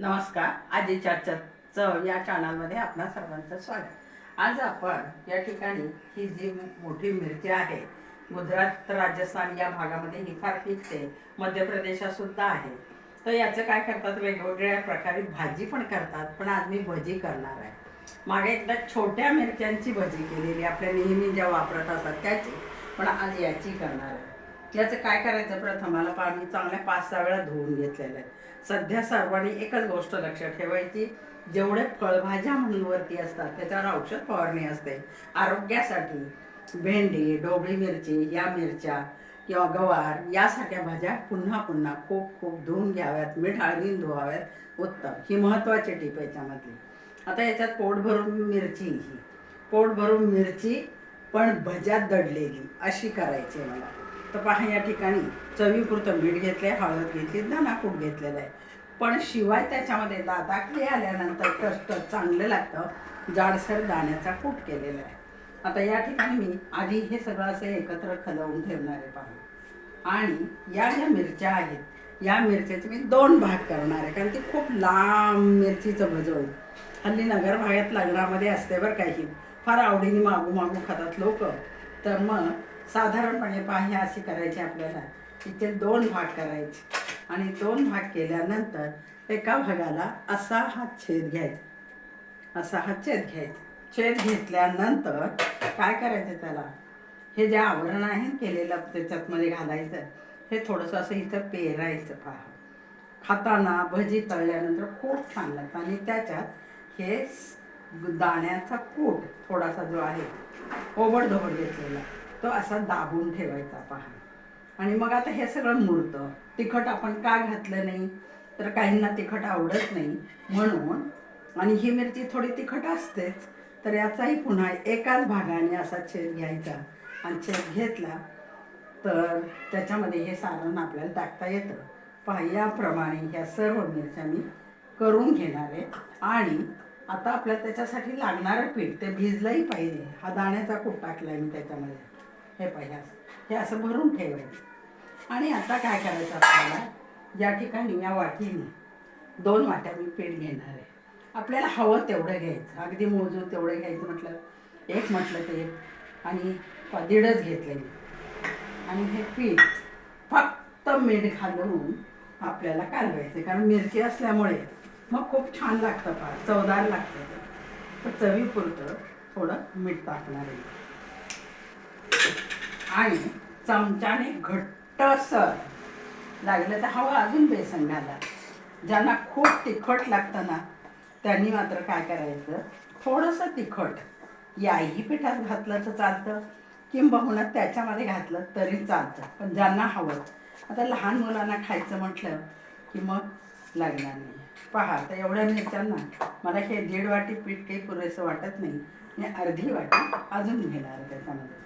नमस्कार. आजी चव या चॅनलमध्ये आपणा सर्वांचं स्वागत. आज आपण या ठिकाणी ही जी मोठी मिरची आहे गुजरात राजस्थान या भागामध्ये ही फार पिकते मध्य प्रदेशात सुद्धा आहे. तर याचं काय करतात वेगवेगळ्या प्रकारे भाजी पण करतात पण आज मी भजी करणार आहे. मागे एकदा छोट्या मिरच्यांची भजी केलेली आपल्या नेहमी ज्या वापरत असतात त्याची पण आज याची करणार आहे. याचं काय करायचं प्रथमाला पाणी चांगल्या पाच सहा वेळा धुवून घेतलेलं आहे. सध्या सर्वांनी एकच गोष्ट लक्षात ठेवायची जेवढे फळभाज्या म्हणून वरती असतात त्याच्यावर औषध फवारणी असते. आरोग्यासाठी भेंडी डोबळी मिरची या मिरच्या किंवा गवार यासारख्या भाज्या पुन्हा पुन्हा खूप खूप धुवून घ्याव्यात. मीठ हळदीन धुवाव्यात. उत्तम. ही महत्त्वाची टीप याच्यामधली. आता याच्यात पोट भरून मिरची ही. पोट भरून मिरची पण भज्यात दडलेली. अशी करायची आहे मला. तर पहा या ठिकाणी चवीपुरतं मीठ घेतलं आहे हळद घेतली दाणाकूट घेतलेलं आहे. पण शिवाय त्याच्यामध्ये दाताखाली आल्यानंतर कष्ट चांगलं लागतं जाडसर दाण्याचा कूट केलेला आहे. आता या ठिकाणी मी आधी हे सगळं असं एकत्र खलवून ठेवणार आहे पहा. आणि या ज्या मिरच्या आहेत या मिरच्याचे मी दोन भाग करणार आहे कारण ती खूप लांब मिरचीचं भजवून. हल्ली नगर भागात लग्नामध्ये असते बरं काही फार आवडीने मागू मागू खातात लोक. तर मग साधारणपणे पाह्या अशी करायची आपल्याला. तिचे दोन भाग करायचे. आणि दोन भाग केल्यानंतर एका भागाला असा हा छेद घ्यायचा. असा हा छेद घ्यायचा. छेद घेतल्यानंतर काय करायचं त्याला? हे जे आवरण आहे केलेलं त्याच्यातमध्ये घालायचं. हे थोडंसं असं इथं पेरायचं पहा. खाताना भजी तळल्यानंतर खूप छान लागतं. आणि त्याच्यात हे दाण्याचा कूट थोडासा जो आहे ओबडधोबड घेतलेला. तो असा दाबून ठेवायचा पहा. आणि मग आता हे सगळं मुरतं. तिखट आपण का घातलं नाही? तर काहींना तिखट आवडत नाही. म्हणून आणि ही मिरची थोडी तिखट असतेच तर याचाही पुन्हा एकाच भागाने असा छेद घ्यायचा. आणि छेद घेतला तर त्याच्यामध्ये हे सारण आपल्याला टाकता येतं. पहा याप्रमाणे ह्या सर्व मिरच्या मी करून घेणार आहे. आणि आता आपल्या त्याच्यासाठी लागणारं पीठ ते भिजलंही पाहिजे. हा दाण्याचा कूट टाकला आहे मी त्याच्यामध्ये. हे पाहिजे असं हे असं भरून ठेवायचं. आणि आता काय करायचं आपल्याला? या ठिकाणी या वाटीने दोन वाट्या मी पीठ घेणार आहे. आपल्याला हवं तेवढं घ्यायचं. अगदी मोजू तेवढं घ्यायचं म्हटलं एक म्हटलं ते एक. आणि दीडच घेतलं मी. आणि हे पीठ फक्त मीठ घालून आपल्याला कालवायचं. कारण मिरची असल्यामुळे मग खूप छान लागतं फार. चवदार लागतं ते. तर चवीपुरतं थोडं मीठ टाकणार आहे. आणि चमच्याने घट्टसर लागलं तर हवं अजून बेसन घाला ज्यांना खूप तिखट लागतं ना त्यांनी मात्र काय करायचं? थोडंसं तिखट. याही पिठात घातलं तर चालतं किंबहुना त्याच्यामध्ये घातलं तरी चालतं पण ज्यांना हवं. आता लहान मुलांना खायचं म्हटलं की मग लागणार नाही. पहा तर एवढ्या मिरच्यांना मला हे दीड वाटी पीठ काही पुरेसं वाटत नाही. मी अर्धी वाटी अजून घेणार त्याच्यामध्ये.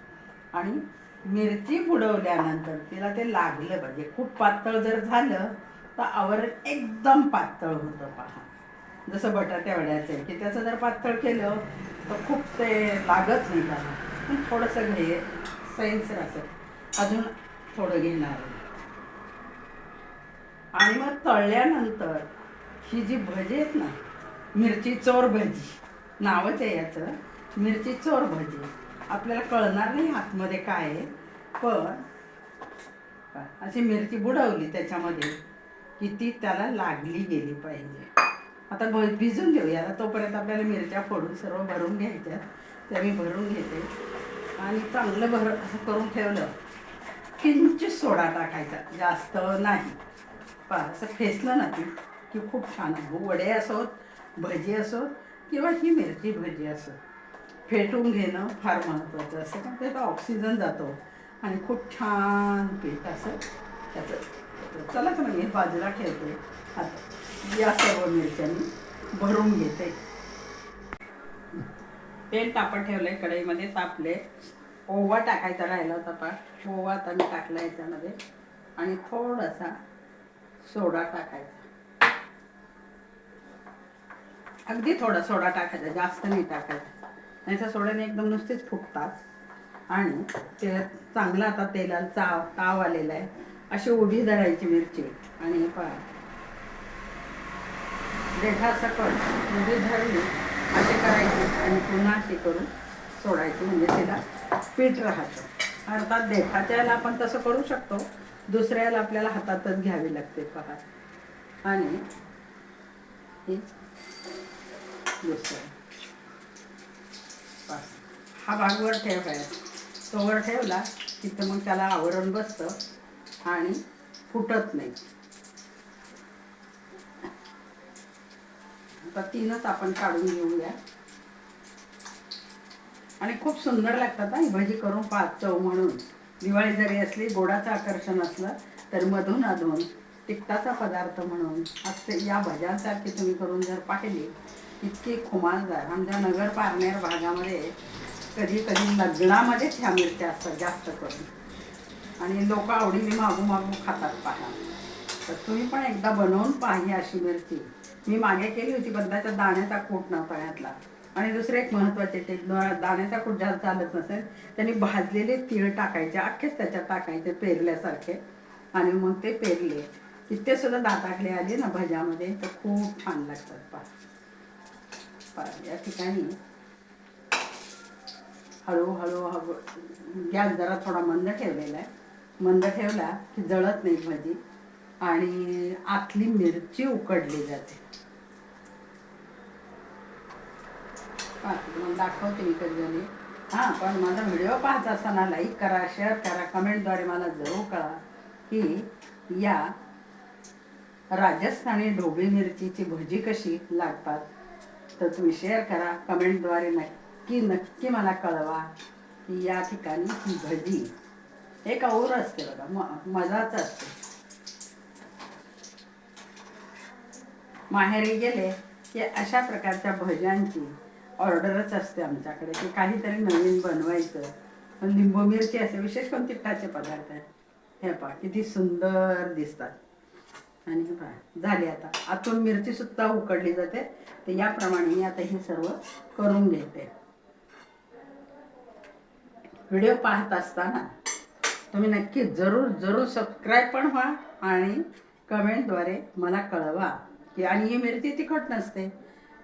आणि मिरची बुडवल्यानंतर तिला ते लागलं पाहिजे. खूप पातळ जर झालं तर आवरण एकदम पातळ होतं पहा. जसं बटाट्या वड्याचं आहे की त्याचं जर पातळ केलं तर खूप ते लागत नाही त्याला पण थोडंसं घे सैन्सर असं. अजून थोडं घेणार आणि मग तळल्यानंतर ही जी भजी आहेत ना मिरची चोर भजी नावच आहे याचं मिरची चोर भजी. आपल्याला कळणार नाही आतमध्ये काय आहे. पण अशी मिरची बुडवली त्याच्यामध्ये की ती त्याला लागली गेली पाहिजे. आता भ भिजून घेऊ याला तोपर्यंत आपल्याला मिरच्या फोडून सर्व भरून घ्यायच्या त्या मी भरून घेते. आणि चांगलं भर असं करून ठेवलं किंचित सोडा टाकायचा. जास्त नाही. पहा असं फेसलं ना ती की खूप छान. वडे असोत भजी असोत किंवा ही मिरची भजी असो फेटून घेणं फार महत्त्वाचं असतं. कारण त्याचा ऑक्सिजन जातो. आणि खूप छान पीठ असं त्याचं चला तर मी बाजूला ठेवते. आता या सर्व मिरच्या मी भरून घेते. तेल तापत ठेवलंय कढईमध्ये तापले. ओवा टाकायचा राहिला होता पा. ओवा आता मी टाकला याच्यामध्ये. आणि थोडासा सोडा टाकायचा. अगदी थोडा सोडा टाकायचा जास्त नाही टाकायचा. नाहीतर सोड्याने एकदम नुसतीच फुटतात आणि ते चांगलं आता तेलाला चाव ताव आलेला आहे. अशी उभी धरायची मिरची. आणि पहा. देठा सकट उभी धरली असे करायचे आणि पुन्हा अशी करून सोडायची. म्हणजे तिला पीठ राहतं. अर्थात देठाच्या याला आपण तसं करू शकतो. दुसऱ्याला आपल्याला हातातच घ्यावी लागते. पहा. आणि दुसरं. बस. हा भाग वर ठेवायचा. तो वर ठेवला की तर मग त्याला आवरण बसतं आणि फुटत नाही. आता तीनच आपण काढून घेऊया. आणि खूप सुंदर लागतात हा ही भजी करून पाच चव म्हणून. दिवाळी जरी असली गोडाचं आकर्षण असलं तर मधून अधून तिखटाचा पदार्थ म्हणून. असते या भज्यांसारखी तुम्ही करून जर पाहिली इतकी खुमानदार आमच्या नगर पारनेर भागामध्ये कधी कधी लग्नामध्येच ह्या मिरच्या असतात जास्त करून. आणि लोक आवडीने मागू मागू खातात पहा. तर तुम्ही पण एकदा बनवून पहा ही अशी मिरची मी मागे केली होती पण दाण्याचा कूट नव्हता यातला. आणि दुसरे एक महत्त्वाचे ते दाण्याचा कूट जास्त चालत नसेल त्यांनी भाजलेले तीळ टाकायचे अख्खेच त्याच्यात टाकायचे पेरल्यासारखे. आणि मग ते पेरले. इतके सुद्धा दाताकडे आले ना भज्यामध्ये तर खूप छान लागतात पहा. या ठिकाणी. हळूहळू हळू गॅस जरा थोडा मंद ठेवलेला आहे. मंद ठेवला की जळत नाही भाजी. आणि आतली मिरची उकडली जाते. हा, दाखवते मी कधी झाली. हां पण माझा व्हिडिओ पाहत असताना लाईक करा शेअर करा कमेंटद्वारे मला जरूर कळा की या राजस्थानी ढोबळी मिरचीची भजी कशी लागतात. तर तुम्ही शेअर करा कमेंटद्वारे नक्की नक्की मला कळवा की या ठिकाणी ही भजी एक और असते बघा म मजाच असते. माहेरी गेले की अशा प्रकारच्या भज्यांची ऑर्डरच असते आमच्याकडे की काहीतरी नवीन बनवायचं. पण लिंबू मिरची असे विशेष कोण तिखटाचे पदार्थ आहेत? हे पहा किती सुंदर दिसतात. आणि हे झाली आता. आतून मिरची सुद्धा उकडली जाते. तर याप्रमाणे मी आता हे सर्व करून घेते. व्हिडिओ पाहत असताना तुम्ही नक्की जरूर जरूर सबस्क्राईब पण व्हा आणि कमेंटद्वारे मला कळवा. की आणि ही मिरची तिखट नसते.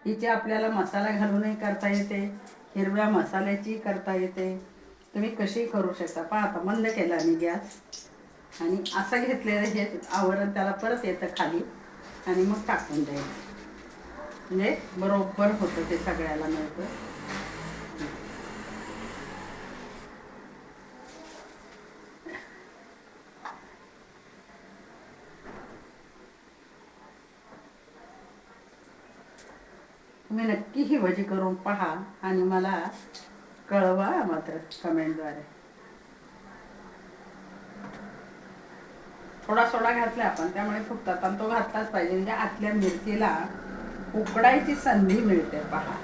हिची आपल्याला मसाला घालूनही करता येते. हिरव्या मसाल्याची करता येते. तुम्ही कशी करू शकता. पहा आता बंद केला मी गॅस. आणि असं घेतलेलं हे आवरण त्याला परत येतं खाली आणि मग टाकून द्यायचं. म्हणजे बरोबर होतं ते सगळ्याला मिळतं. तुम्ही नक्की ही भजी करून पहा आणि मला कळवा मात्र कमेंटद्वारे. थोडा सोडा घातला आपण त्यामुळे फुटतात आणि तो घातलाच पाहिजे. म्हणजे आतल्या मिरचीला उकडायची संधी मिळते पहा.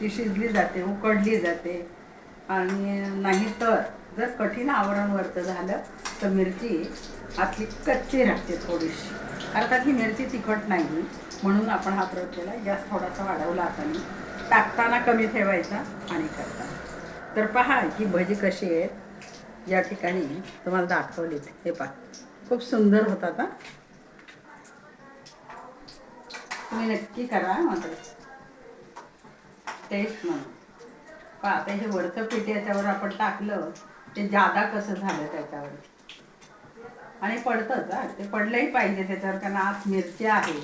ती शिजली जाते उकडली जाते. आणि नाही तर जर कठीण आवरणवरचं झालं तर मिरची आतली कच्ची राहते थोडीशी. अर्थात ही मिरची तिखट नाही म्हणून आपण हा प्रयोग केला गॅस थोडासा वाढवला आता मी टाकताना कमी ठेवायचा आणि करताना. तर पहा की भजी कशी आहे या ठिकाणी तुम्हाला दाखवली हे पा खूप सुंदर होतात हा तुम्ही नक्की करा मात्र टेस्ट म्हणून पा आता हे वरचं पीठ याच्यावर आपण टाकलं ते जादा कसं झालं त्याच्यावर. आणि पडतंच हा. ते पडलंही पाहिजे त्याच्यावर. कारण आत मिरची आहे.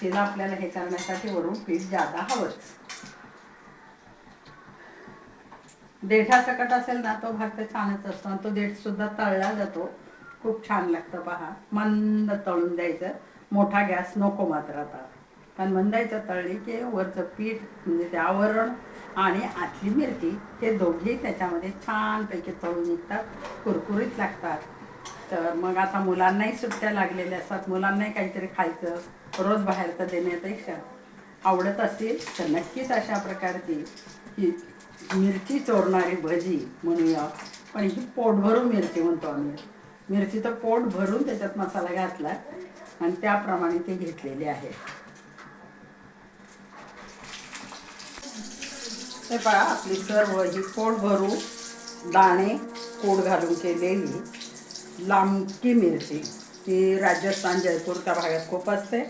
तिला आपल्याला हे करण्यासाठी वरून पीठ जादा हवंच. देठा सकट असेल ना तो भात छानच असतो. आणि तो देठ सुद्धा तळला जातो. खूप छान लागतं पहा. मंद तळून द्यायचं. मोठा गॅस नको मात्र आता. पण मंदायचं तळली की वरचं पीठ म्हणजे ते आवरण आणि आतली मिरची हे दोघेही त्याच्यामध्ये छानपैकी तळून निघतात. कुरकुरीत लागतात. तर मग आता मुलांनाही सुट्ट्या लागलेल्या असतात. मुलांनाही काहीतरी खायचं. रोज बाहेरचं देण्यापेक्षा आवडत असतील तर नक्कीच अशा प्रकारची ही मिरची चोरणारी भजी म्हणूया. पण ही पोट भरून मिरची म्हणतो आम्ही. मिरचीचं पोट भरून त्याच्यात मसाला घातला आणि त्याप्रमाणे ते घेतलेले आहे. ते पहा आपली सर्व ही पोट भरून दाणे कोड घालून केलेली लांबकी मिरची. ती राजस्थान जयपूर त्या भागात खूप असते.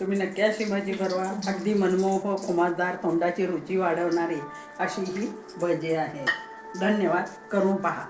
तुम्ही नक्की अशी भजी भरवा अगदी मनमोहक उमासदार तोंडाची रुची वाढवणारी अशी ही भजी आहे. धन्यवाद. करून पहा.